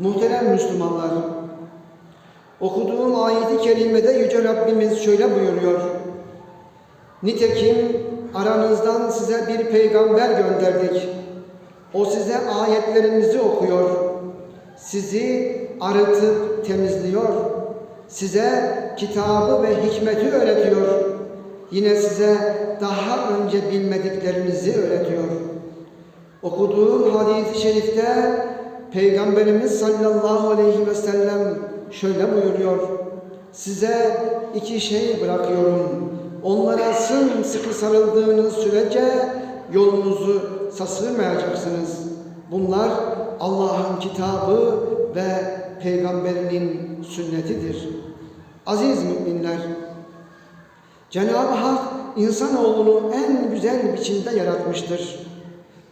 Muhterem Müslümanlar, okuduğum ayeti kerimede Yüce Rabbimiz şöyle buyuruyor. Nitekim aranızdan size bir peygamber gönderdik. O size ayetlerimizi okuyor. Sizi arıtıp temizliyor. Size kitabı ve hikmeti öğretiyor. Yine size daha önce bilmediklerinizi öğretiyor. Okuduğum hadis-i şerifte Peygamberimiz sallallahu aleyhi ve sellem şöyle buyuruyor. Size iki şey bırakıyorum. Onlara sımsıkı sarıldığınız sürece yolunuzu sarsılmayacaksınız. Bunlar Allah'ın kitabı ve peygamberinin sünnetidir. Aziz müminler, Cenab-ı Hak insanoğlunu en güzel biçimde yaratmıştır.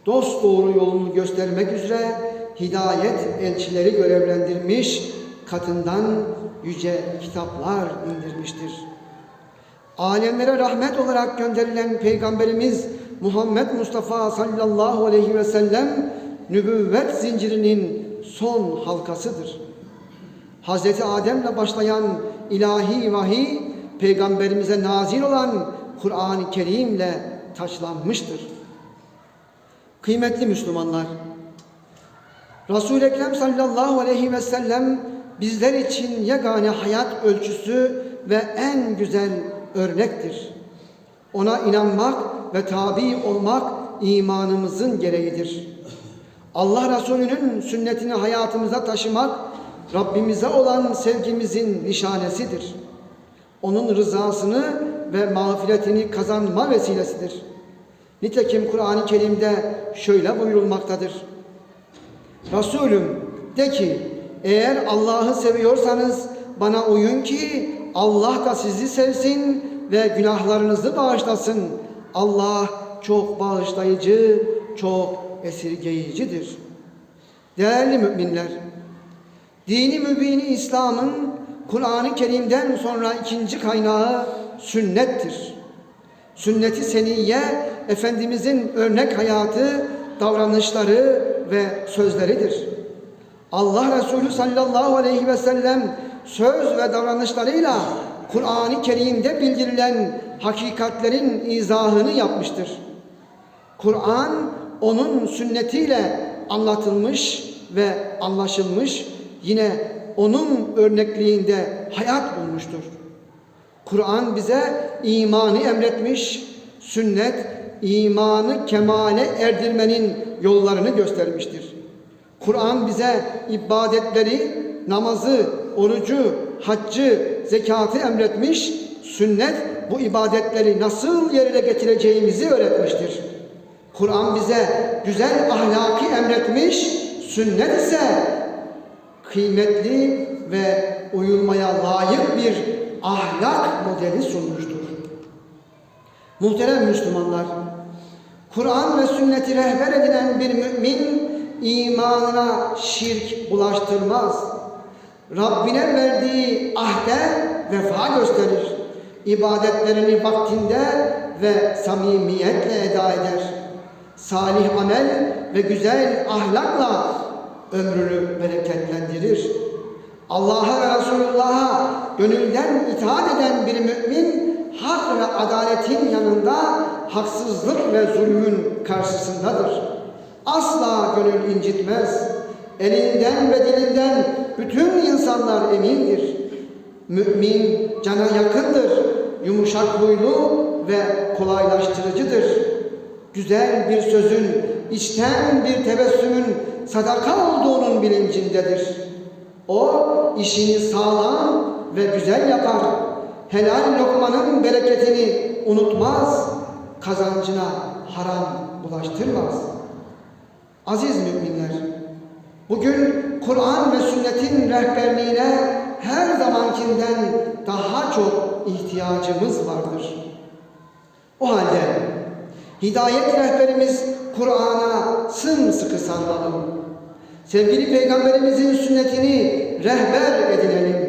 Dost doğru yolunu göstermek üzere hidayet elçileri görevlendirmiş, katından yüce kitaplar indirmiştir. Alemlere rahmet olarak gönderilen Peygamberimiz Muhammed Mustafa sallallahu aleyhi ve sellem nübüvvet zincirinin son halkasıdır. Hz. Adem'le başlayan ilahi vahiy peygamberimize nazil olan Kur'an-ı Kerim'le taçlanmıştır. Kıymetli Müslümanlar, Resul-i Ekrem sallallahu aleyhi ve sellem bizler için yegane hayat ölçüsü ve en güzel örnektir. Ona inanmak ve tabi olmak imanımızın gereğidir. Allah Resulü'nün sünnetini hayatımıza taşımak Rabbimize olan sevgimizin nişanesidir. Onun rızasını ve mağfiretini kazanma vesilesidir. Nitekim Kur'an-ı Kerim'de şöyle buyurulmaktadır. Resulüm de ki eğer Allah'ı seviyorsanız bana uyun ki Allah da sizi sevsin ve günahlarınızı bağışlasın. Allah çok bağışlayıcı, çok esirgeyicidir. Değerli müminler, dini mübini İslam'ın Kur'an-ı Kerim'den sonra ikinci kaynağı sünnettir. Sünnet-i seniyye Efendimizin örnek hayatı, davranışları ve sözleridir. Allah Resulü sallallahu aleyhi ve sellem söz ve davranışlarıyla Kur'an-ı Kerim'de bildirilen hakikatlerin izahını yapmıştır. Kur'an onun sünnetiyle anlatılmış ve anlaşılmış, yine onun örnekliğinde hayat bulmuştur. Kur'an bize imanı emretmiş, sünnet imanı kemale erdirmenin yollarını göstermiştir. Kur'an bize ibadetleri, namazı, orucu, haccı, zekatı emretmiş, sünnet bu ibadetleri nasıl yerine getireceğimizi öğretmiştir. Kur'an bize güzel ahlaki emretmiş, sünnet ise kıymetli ve uyulmaya layık bir ahlak modeli sunmuştur. Muhterem Müslümanlar, Kur'an ve sünneti rehber edinen bir mümin imanına şirk bulaştırmaz. Rabbine verdiği ahde vefa gösterir. İbadetlerini vaktinde ve samimiyetle eda eder. Salih amel ve güzel ahlakla ömrünü bereketlendirir. Allah'a ve Resulullah'a gönülden itaat eden bir mümin hak ve adaletin yanında haksızlık ve zulmün karşısındadır. Asla gönül incitmez. Elinden ve dilinden bütün insanlar emindir. Mümin cana yakındır. Yumuşak huylu ve kolaylaştırıcıdır. Güzel bir sözün, içten bir tebessümün sadaka olduğunun bilincindedir. O işini sağlam ve güzel yapar. Helal lokmanın bereketini unutmaz. Kazancına haram bulaştırmaz. Aziz müminler, bugün Kur'an ve sünnetin rehberliğine her zamankinden daha çok ihtiyacımız vardır. O halde hidayet rehberimiz Kur'an'a sımsıkı sarılalım. Sevgili Peygamberimizin sünnetini rehber edinelim.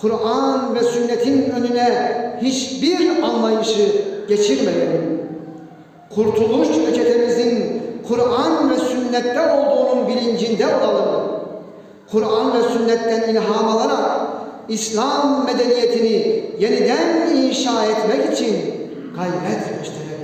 Kur'an ve sünnetin önüne hiçbir anlayışı geçirmeyelim. Kurtuluş reçetemizin Kur'an ve sünnette olduğunun bilincinde olalım. Kur'an ve sünnetten ilham alarak İslam medeniyetini yeniden inşa etmek için gayret gösterelim.